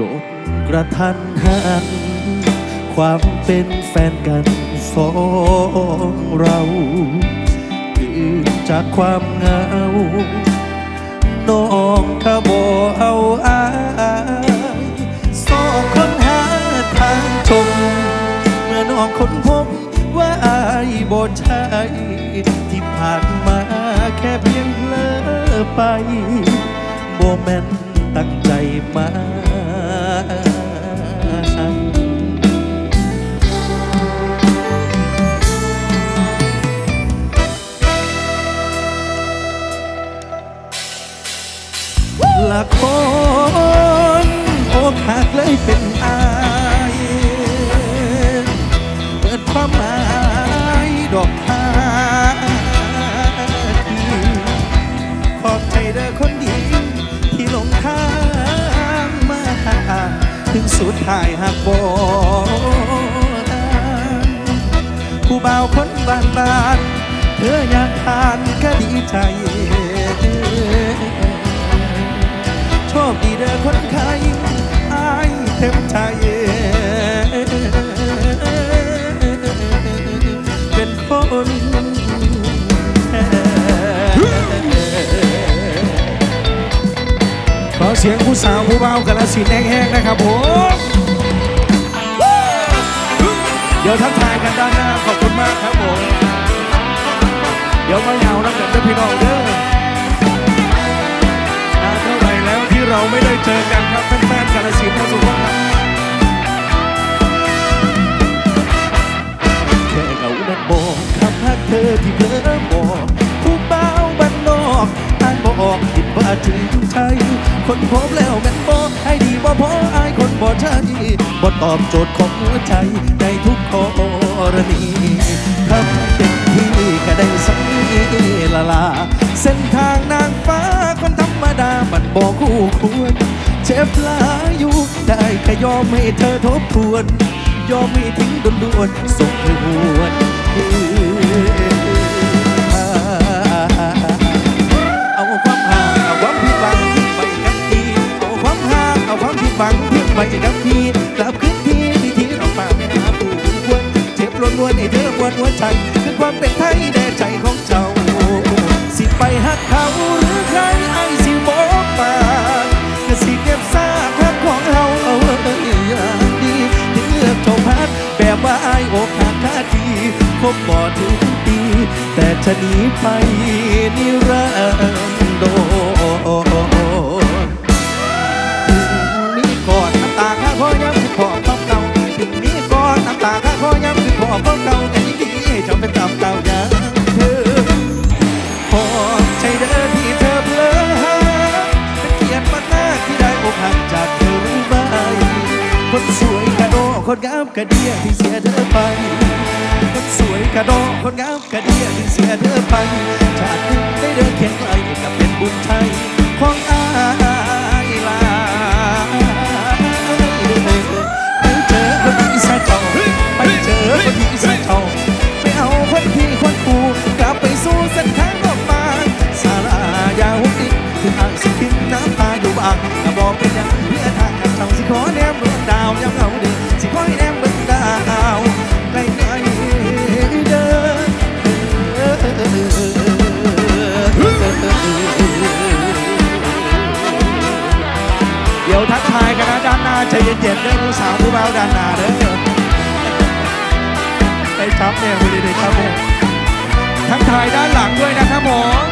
จบกระทันหัน ความเป็นแฟนกันสองเราตื่นจากความเหงา น้องถ้าบ่เอาอายสองคนหาทางชม เมื่อน้องคนพบว่าอายบ่ใช่ที่ผ่านมาแค่เพียงเลอไปบ่แม่นตั้งใจมา เสียงผู้สาวผู้เบากระสินแห้งๆนะครับผมเดี๋ยวทักทายกันด้านหน้าขอบคุณมากครับผมเดี๋ยวมาเหงาแล้วกันเด้อพี่น้องเด้อนานเท่าไหร่แล้วที่เราไม่ได้เจอกันครับแฟนๆกาลสินทั้งสุขครับแค่เงานั้นบอกคำฮักเธอที่เพ้อบอกผู้เบาบ้านนอกอ่านบอกคิด ว่าถึงใจคนพบแล้วแมันบอกให้ดีบ่พออายคนบ่ใช่บ่ตอบโจทย์ของหัวใจในทุกกรณีทำเต็มที่ก็ได้สักนิดละลา เส้นทางนางฟ้าคนธรรมดามันบอกคู่ควรเจ็บลาอยู่ได้แค่ยอมให้เธอทบทวน ยอมไม่ทิ้งด่วนส่งเธอหวนคืน งทิ้งไปกับพี่กลับคืนที่ที่ที่เราฝากไม่หาผู้ควรเจ็บล้วนๆให้เธอปวดหัวใจคือความเป็นไทยแด่ใจของเจ้า สิไปหักเขาหรือใครไอ้สิบอกมาก็สิเก็บซากหักของเราเอาไว้อย่างดีที่เลือกเจ้าพัดแบบว่าไอ้ายอกหักคาทีคบบ่ถึงปี แต่จะหนีไปนิรันดร คนงามกระเดียที่เสียเธอไป คนสวยกระโดดคนงามกระเดียที่เสียเธอไป ชาติหนึ่งได้เดินเคียงไกลกับเป็นบุญไทยของอา ผู้สาวผู้เบาด้านหน้าเด้อได้ชับเนี่ยวันนี้ได้ชับเนี่ยทักทายด้านหลังด้วยนะครับผม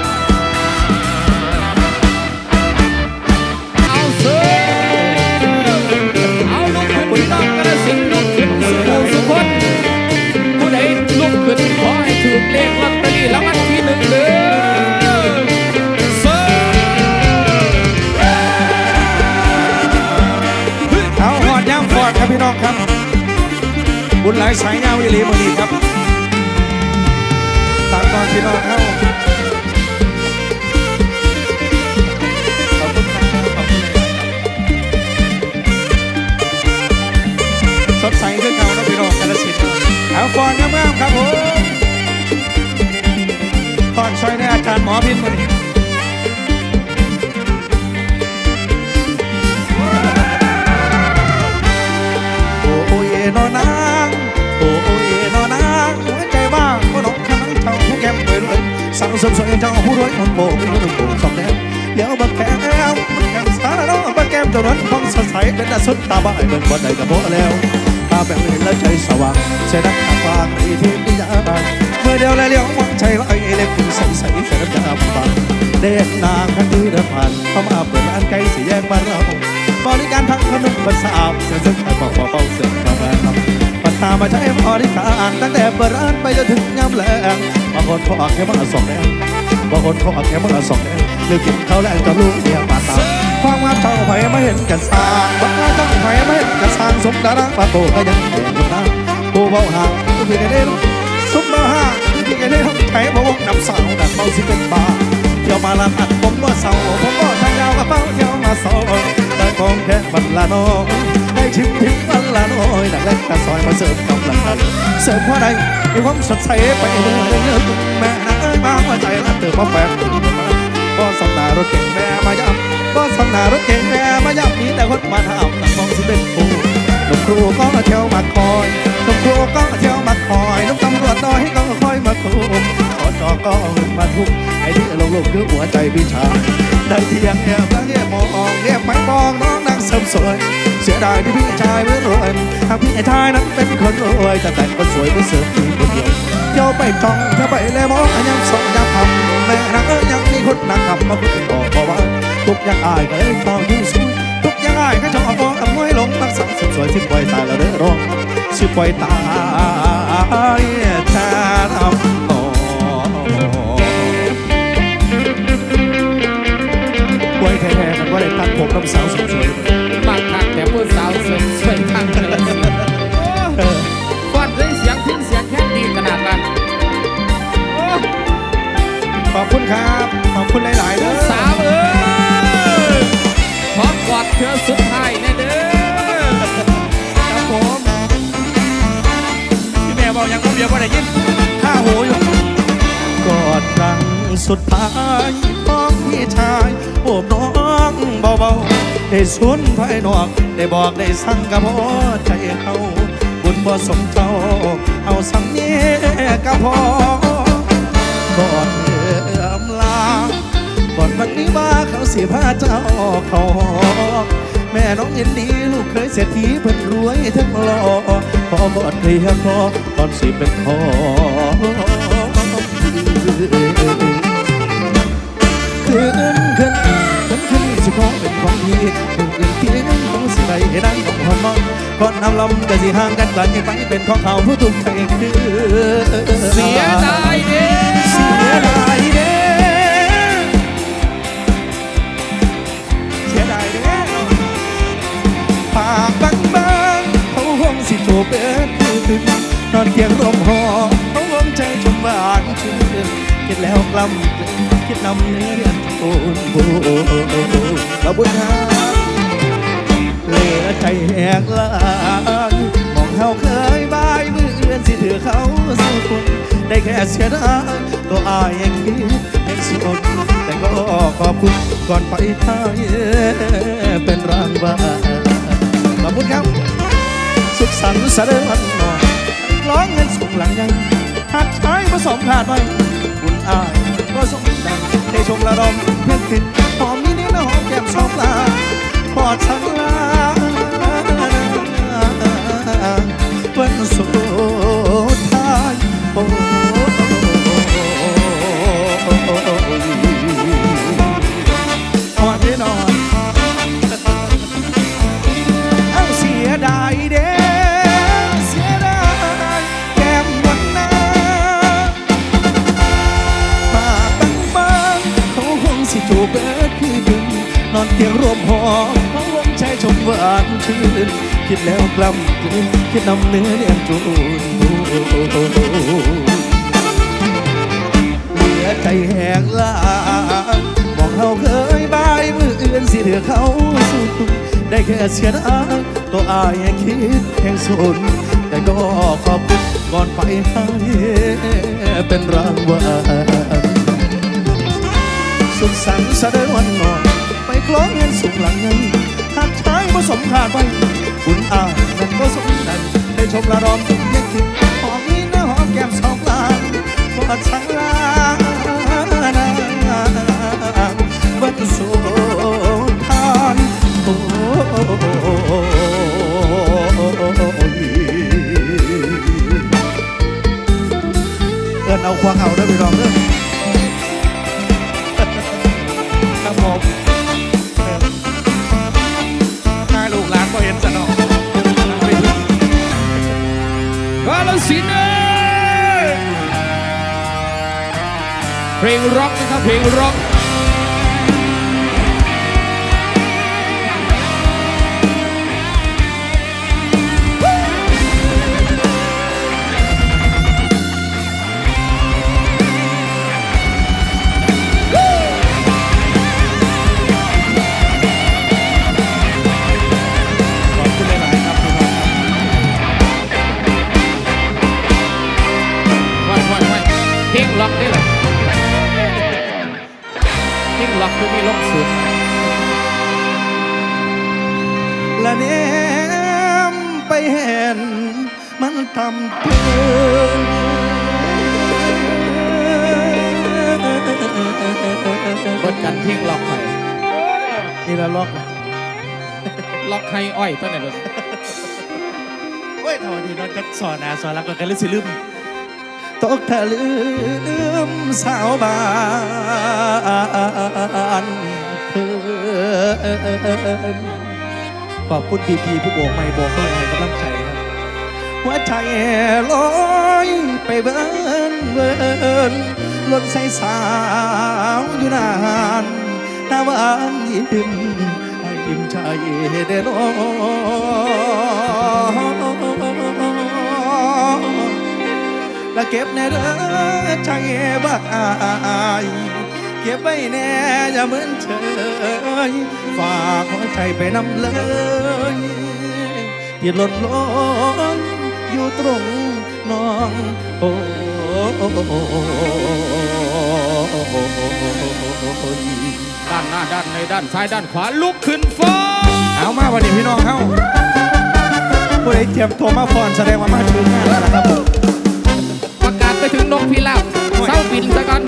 เอาเสือเอาลุกขึ้นพี่น้องกระสินลุกขึ้นสุขสุขคนผู้ใดลุกขึ้นขอให้ถูกเลขว่า บุญหลายสายยาวอีหลีมือนี้ครับตามตอนพี่น้องเข้าขอบคุณครับขอบคุณเลยสดใสขึ้นเขานะพี่น้องกาลสินเอาฟอนงามๆครับผมฟอนช่วยในอาจารย์หมอพินมาดิเา วสมสวยเจ้าผู้รวยคนโบกมีคนโบกสองแดงเดี๋ยวบักแก้มบักแก้มสารน้องบักแก้มเจ้านั้นของสดใสเป็นดาสุดตาบ่ายเบิ่งบ่ได้กับโบแล้วตาแบบเห็นแล้วใจสว่างเสนักตาฟางในที่นิยามเมื่อเดียวแล้วเลี้ยววังใจไว้เล็บคุณใสใสเสนักจะฟังเด็กนางคันที่เดินผ่านเข้ามาเปิดร้านไก่สีแยกบ้านเราบริการทั้งขนมภาษาเสื้อเสื้อไทยบอกว่าเป้าเสื้อกาแฟครับ ปัตามาใช้บริการตั้งแต่เปิดร้านไปจนถึงยามแลงบางคนเขาอักแค่มาสองแดงบางคนเขาอักแค่มาสองแดงเลือกกินข้าวแรงจะลูกเมียมาตามความงามเจ้าไผ่ไม่เห็นกันสร้างบ้าเจ้าไผ่ไม่เห็นกันสร้างสมดารังปาโตก็ยังเห็นอยู่นะผู้เบาหางผู้พี่กันได้ลงสมมาห้าพี่กันได้ลงไผ่บ่วงนำสาวดักเมาสิเป็นบ้าเที่ยวมาลานอัดผมก็เศร้าผมก็ทางยาวกระเป๋าเที่ยวมาสอง แต่กองแค่บันละน้องได้ชิมทิมบันละน้อยดักเล็กตาซอยมาเสิร์ฟกำลังกันเสิร์ฟว่าใดมีความสดใสไปเลยแม่นางเอ้ยมาหัวใจรักเติมมาแฝงบ่สำนารถเก่งแม่มาย้ำบ่สำนารถเก่งแม่มาย้ำมีแต่คนมาถามตั้งมองสิเป็นผู้หนุ่มครูก็เที่ยวมาคอยหนุ่มครูก็เที่ยวมาคอยหนุ่มตำรวจน้อยก็คอยมาคุม ขอจอก็มาทุบไอ้ที่ลงลงคือหัวใจพี่ชายได้เทียงแอบแล้วเรียกมองเรียกไม่มองน้องนางเสริมสวย เสียดายที่พี่ชายไม่รวยหากพี่ชายนั้นเป็นคนรวยแต่แต่งคนสวยไม่เสริมพี่คนเดียวเที่ยวไปจ้องเที่ยวไปเลยมองยังสองยังทำแม่นางเอ้ยยังมีคนนางขับมาพูดต่อเพราะว่าทุกอย่างอายก็เลยเฝ้าอยู่สู้ทุกอย่างอายก็จะเอาบอทำมวยลงรักษาสุดสวยสิปล่อยตายแล้วเด้อร้องสิปล่อยตายถ้าท ผมน้ำสาวสวยๆมากคักแต่ผู้สาวสวยสวยทางกระสินธุ์โอ้ฟอนด้วยเสียงพินเสียงแค่ดีขนาดนั้นขอบคุณครับ ขอบคุณหลายๆเด้อสาวเอ้ยขอกอดเธอสุดท้ายแน่เด้อครับผมพี่แม่บอกยังต้องเบียร์ว่าได้ยินข้าโหอยู่กอดครั้งสุดท้ายของพี่ชายโอบน้อง เบาๆได้สุนภายนอก ได้บอกได้สั่งกับพ่อใจเขาบุญบ่สมเจ้าเอาสำเนียกับพ่อกอดเอื้อมลาก่อนวันนี้มาเขาสิพาเจ้าเขาหอกแม่น้องยินดีลูกเคยเศรษฐีเพิ่นรวยทั้งหล่อขอกอดเคลียร์คอตอนสิเป็นพ่อคืนคืนคืนคืนสิขอ เป็นของพี่ถูกอื่นที่ของสิไปให้ดังของหอนมอนก่อนนำลำก็สิห่างกันก่อนยังไปเป็นของเขาผู้ถูกใจคือเสียดายเด้เสียดายเด้เสียดายเด้ปากบางบางเขาคงสิโจบเอ็ดคืนนอนเตียงร่มหอเขาหวงใจชมหวานชื่นคิดแล้วกล้ำกลืนคิดนำเนื้อเรียนโอนโบ อบคุณครับเลือใจแหกลายมองเขาเคยบายมือเอื่อนสิถือเขาสู้คนได้แค่เสียดายตัวอายยังคิดยังสนแต่ก็ขอบคุณก่อนไปไทยเป็นรางวัลขอบคุณครับ สุขสันต์สด็จวันนอนร้องเงินสูงหลังยังหักใช้ผสมขาดไว้คุณอายก็สมดังได้ชมระดมเพื่อนติด นคิดนำเนื้อเรียนจูนเหลือใจแหงลางมองเขาเคยบายมืออื่นสิเถือเขาสู้ได้แค่เสียดายตัวอายยังคิดแห่งสนแต่ก็ขอบคุณก่อนไปให้เป็นรางวัลสุขสันต์สดวันนอนไปคล้องเงินสูงหลังเงินหากใช้ผสมขาดไปคุณอายนั่นก็สมดัน ได้ชมละรอบสุยิ่งคิดหอมนี้นะหอมแก้มสองลางกอดสังลางบนสูงทานโอ้ยเอินเาควงเอาได้ไปลองเด้อ เพลงร็อกนะครับเพลงร็อก สุดละเนมไปเห็น มันทำเกินเบิดกันเพลงล็อกไปนี่ละล็อกนะล็อกให้อ้อยตัวไหนเลยโอ้ยทำไมดีเนอนจะสอนนะสอนรักกันเลยสิลืม ตกทะลืมสาวบ้านเพิ่นขอบคุณพีพีผู้โบกไม่โบกไม่ให้กำลังใจครับหัวใจลอยไปเบินเบินล่นใส่สาวอยู่นานตาหวานยิ้มให้ยิ้มใจเด่น และเก็บในเด้อใจบ้ายเก็บไว้แน่อย่าเหมือนเฉยฝากหัวใจไปนำเลยที่หล่นล้นอยู่ตรงน้องโอ้ด้านหน้าด้านในด้านซ้ายด้านขวาลุกขึ้นฟ้าเอามาวันนี้พี่น้องเข้าผู้ใดเตรียมตัวมาพรแสดงว่ามาถึงงานแล้วนะครับผม นกพิราบเศร้าบินซะกัน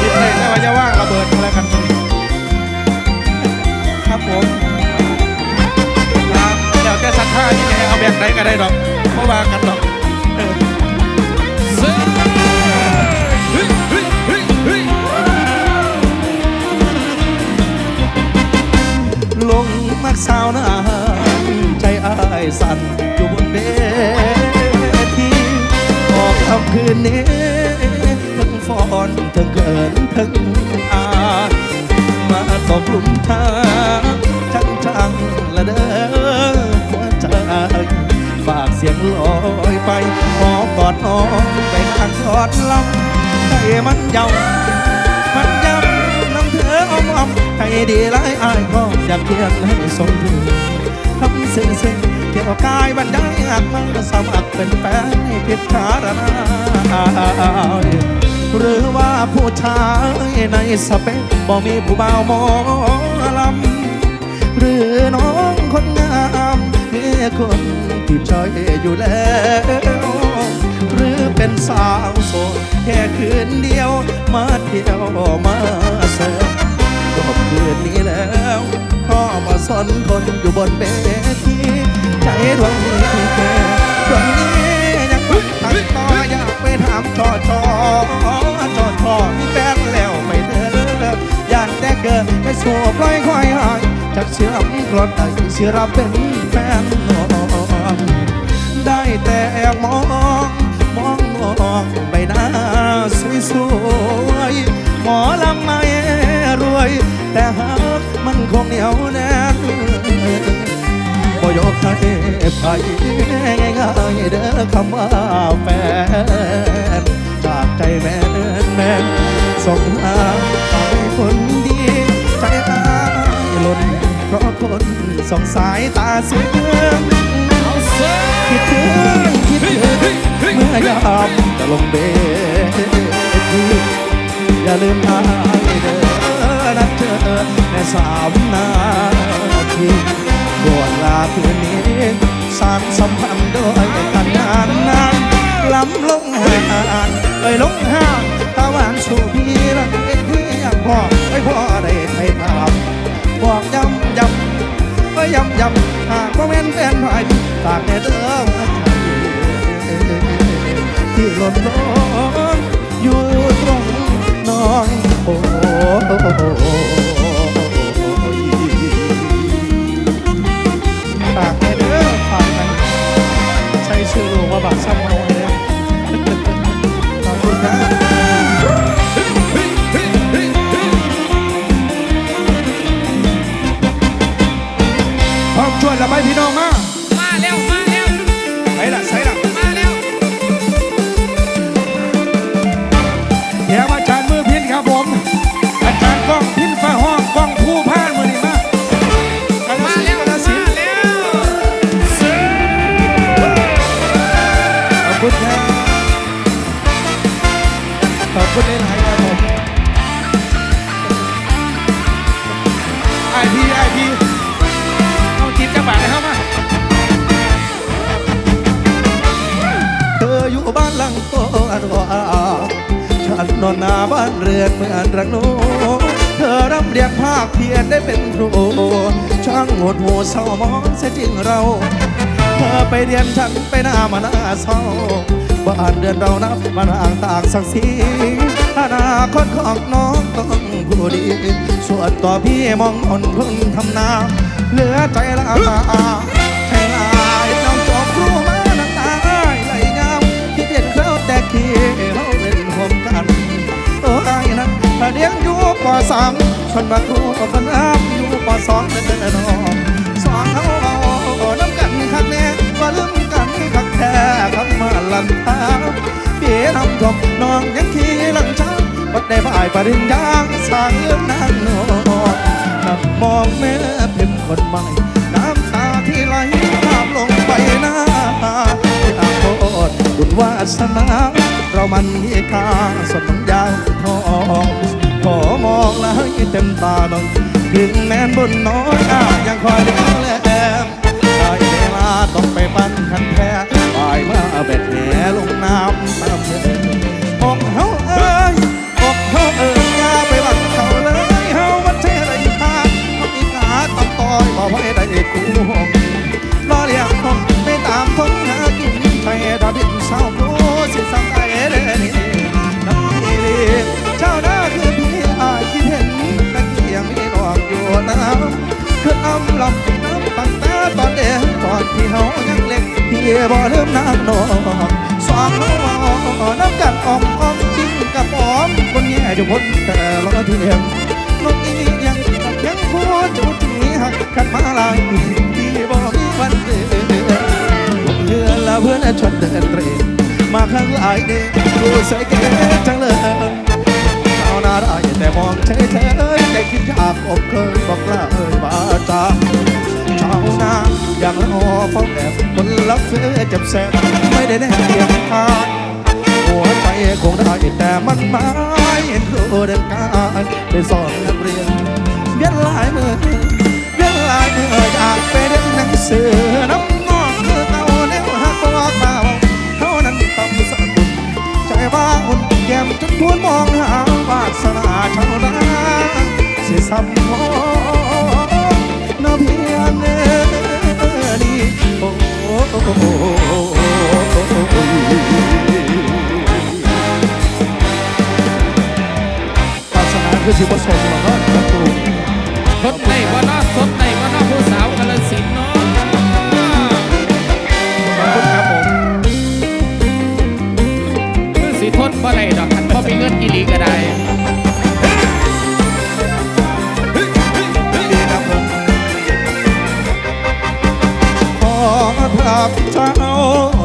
คิดเลยแต่ว่าจะว่างระเบิดมาแล้วกัน ครับผมครับเดี๋ยวจะสักท่าที่ไหนเอาแบบไหนก็ได้ดอกเพราะว่ากันดอก คืนนี้ทั้งฟอนทั้งเกินทั้งอามาตบลุมทางจังจังละเด้อหัวใจฝากเสียงลอยไปหอมกอดน้องไปข้างทอดลำใจมันเยามันยำน้ำเธออมอ้อมให้ดีหลายอายก็อยากเขียนให้สมถึงคำซึ้งซึ้ง เกี่ยวกายบรรยายหากมันสมัครเป็นแฟนให้พิจารณาหรือว่าผู้ชายในสเปคบ่มีผู้บ่าวมอลำหรือน้องคนงามมีคนที่ใจอยู่แล้ว หรือเป็นสาวโสดแค่คืนเดียวมาเที่ยวมาเสิร์ฟจบคืนนี้แล้วขอมาสนคนอยู่บนเวที ใจดวงนี้แค่ดวงนี้ยังไม่ตั้งต่ออยากไปถามชอชอชอชอมีแฟนแล้วไม่เด้อยานแต่เกิดไปสู่ปล่อยควายหายจากเชื่อมกรดได้เชื่อรับเป็นแฟนนองได้แต่มองมองมองใบหน้าสวยสวยหมอลำไม่รวย แต่หากมันคงเหนียวแน่น ยกให้ไผง่ายๆเด้อคำว่าแฟนจากใจแม่นแม่นส่งหาให้คนดี ใจอายหล่นเพราะคนสองสายตาเสื่อมเอาเซ่คิดถึงคิดถึงเมื่อยามจะลงเบทีอย่าลืมอายเด้อนัดเจอในสามนา ล้ำลงหางเอ้ยลงห่างตาหวานสู่พี่รักเอ็ที่ยงพ่อไอ้พ่อได้ไทยถามบอกย้ำย้ำก็ย้ำย้ำหากว่าแม่นแฟนไผ่ฝากแน่เด้อที่หล่นลงอยู่ตรงน้องโอ้ฝากแน่เด้อฝากกันใช้ชื่อลูกว่าบักซ้ำเอา ไบ้านเรือนเหมือนรังโนเธอร่ำเรียนภาคเพียรได้เป็นครูช่างหดหูเศร้ามองเสียจริงเรา เธอไปเรียนฉันไปหน้ามาหน้าเศร้าบ้านเดือนเรานับมาห่างตากสักสีอนาคตของน้องต้องผู้ดี ส่วนตัวพี่มองอ่อนเพิ่งทำนาเหลือใจละใจ เรียนอยู่ปสามฉันมาครูกันน้ำอยู่ปสองเดินออกสองเขาเอาน้ำกันคักแน่ว่าลืมกันคักแท้คำมาลันตาเปียน้ำจมน้องยังขี่หลังช้างวัดได้บ่ายปริญญาสร้างเรื่องนางนอนนับมองแม่เป็นคนใหม่ น้ำตาที่ไหลตามลงไปหน้าอาโทษบุญวาสนา เรามันมีค่าสดยาวทอง ขอมองแล้วให้เต็มตาน้องถึงแม้นบนน้อยอ้ายังคอยเลี้ยวแลมได้เวลาต้องไปปั้นคันแพ้ปลายมาแบกแหลงน้ำตามเดินอกเฮาเอ้ยอกเฮาเอ้ยอย่าไปหวังเขาเลยเฮามันเท่ไรคาเขาอีกาตำต้อยบอกไว้ได้คู่ บ่ลืมนางนองสองเฮาน้ำกันอ้อมอ้อมจริงกับอ้อมคนแย่อยู่บนแต่ละเทียมนกอียังยังพูดจุดนี้หักขัดมาลายที่บ่มีวันเดือนลงเรือแล้วเพื่อนชวนเดินเตรมาข้างหลายเด็กดูสวยเก๋จังเลยชาวนาได้แต่มองเฉยเฉยใจคิดอยากอบเคยบอกลาเอ่ยบาจาาวนาอย่างละอเฝ้าแอบคนรักเสือจับแสบไม่ได้แน่เพียงทางหัวใจคงได้แต่มันไม่เห็นครูเดินการไปสอนนักเรียนเบียนลายมือเบียนลายมือ ถามเจ้า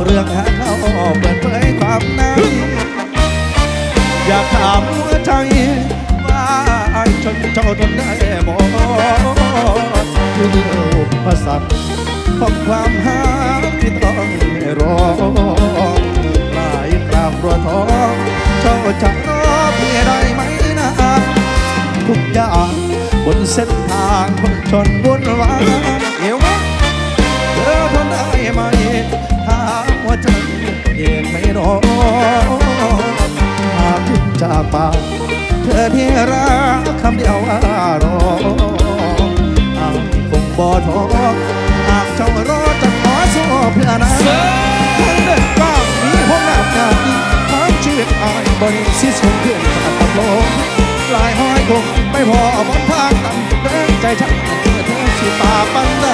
เรื่องหาเขาเปิดเผยความในอยากถามหัวใจว่าไอ้จนเจ้าทนได้บ่คืออุปสรรคของความหาที่ต้องรอหลายกราบรัวทองเจ้าจะรอพี่ได้ไหมนะทุกอย่างบนเส้นทางคนชนวุ่นวาย นอหากถึงจากปากเธอที่รักคำเดียวว่ารออากคงบ่ท้อหากเจ้ารอจะขอสู้เพื่อนะคนเดินก้าวมีห้องน้ำนาที่ความชีวิตอายบริสิทธิ์คงเพื่อนขาดตับลงลายห้อยคงไม่พอบนทางตันแรงใจฉันเธอที่สิตาปัน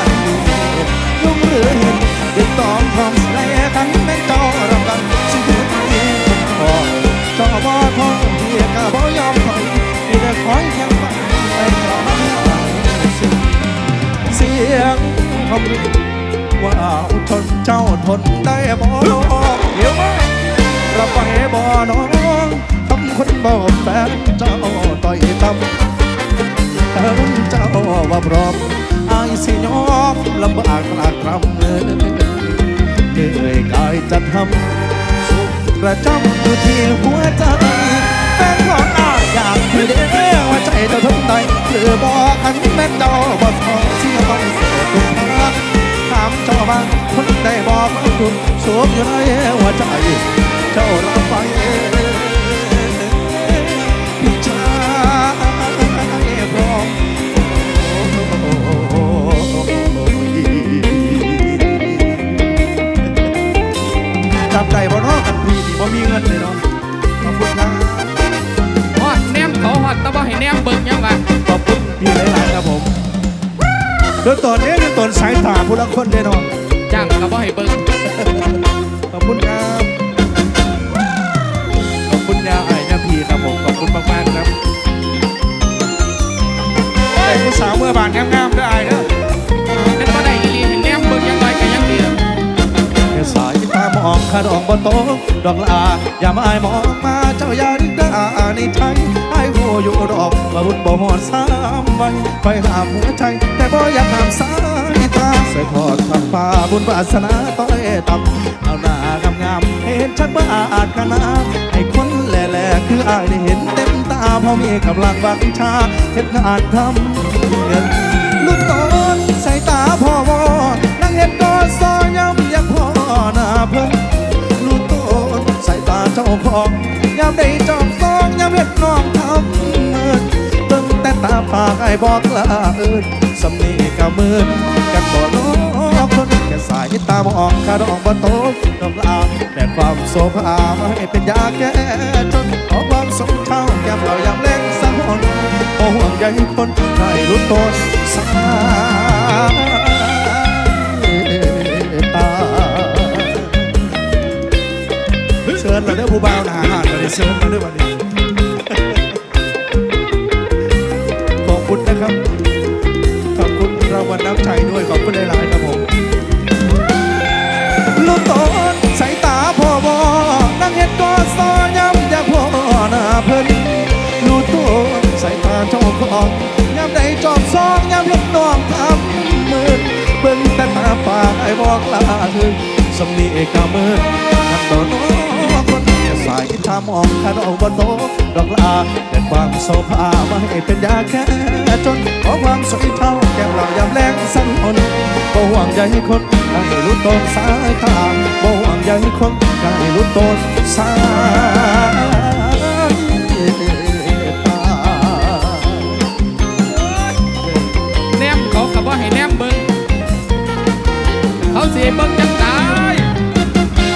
คำนี้ว่าทนเจ้าทนได้บ่เดี๋ยวมาเราไปบ่น้องทำคนบ่แฟนเจ้าต่อยตำแต่รุ่นเจ้าว่าพร้อมอายสิยอมลำบากลากรำเหนื่อยกายจะทำสุขประจำอยู่ที่หัวใจแฟนของอายอยากคือเด้ว่าใจเจ้าทนได้หรือบ่คันแม่เจ้าบ่สองเสียไป เสียทุกทางถามเจ้าบ้างคนได้บอกคุณสูบอยู่ในหัวใจ เจ้ารับไปพี่ชายพร้อมจำใจบ่เนาะกันพี่ที่บ่มีเงินเลยเนาะขอบคุณครับฮอดแนมเขาฮอดตะบ่ให้แนมเบิ่งยังวะขอบคุณพี่หลายๆครับผม เดี๋ยวตอนนี้เดี๋ยวตอนสายตาผู้ละคนเลยเนาะจ้างก็บ่ให้เบิ่งขอบคุณครับ ขอบคุณยาไอ้ยาพีครับผม ขอบคุณมากๆครับแต่ผู้สาวเมื่อบานงามๆได้เนอะเป็นบ่ได้อีหลีให้แนมเบิ่งยังไงก็ยังดีแค่สายตามองขาดองบนโต๊ะดอกลาอย่ามาอายมองมาเจ้าอย่าดึกดาในใจไอยู่ดอกมาบุญบ่หอดสามวันไปหามหัวใจ แต่บ่อยากหามสายตาใส่ทอดทางฟ้าบุญวาสนาต้อยต่ำเอาหน้างามๆเห็นชัดว่าอาจขนาดให้คนแหล่ๆคืออายได้เห็นเต็มตาเพราะมีกำลังวังชาเห็นงานทำเงินลูกตอนใส่ตาพ่อวอนั่งเห็นกอซอยย้ำอยากพ่อหน้าเพิ่นลูกตอนใส่ตาเจ้าขอากไอ้บอกลาเอินสำนีกะมินกันบ่น้องคนแค่สายตามองคาดองบ่โตกดอกลาแต่ความโซภามาให้เป็นยาแก้จนขอความสมเท่าแก้มเรายามเล่งสังหนโอ้ห่วงใยคนใครรู้ตนสายตาเชิญมาเด้อผู้บ่าวนะฮะมาได้เชิญมาเด้อวันนี้ น้ำใจด้วยขอบคุณหลายๆครับผมลูกตอนสายตาพ่อวอนั่งเห็นกอซอย้ำอยากพ่อหน้าเพิ่นลูกตอนสายตาเจ้าของย้ำได้จอบซองย้ำเห็นน้องทำมือเบิ่งแต่ตาปากไอ้บอกลาถึงสำนีเอกามือนักต่อน้องคนแค่สายตามองขนองบนโต๊ะดอกลาแต่ความโซภามาให้เป็นยาแค่จนขอความสวยเท่า เรายำแรงสั่นอนบ่ห่วงใยคนได้รู้ตนสายตาบ่ห่วงใยคนได้รู้ตนสายตาแนมเขาขับว่าให้แนมเบิ่งเขาเสียเบิ่งจัง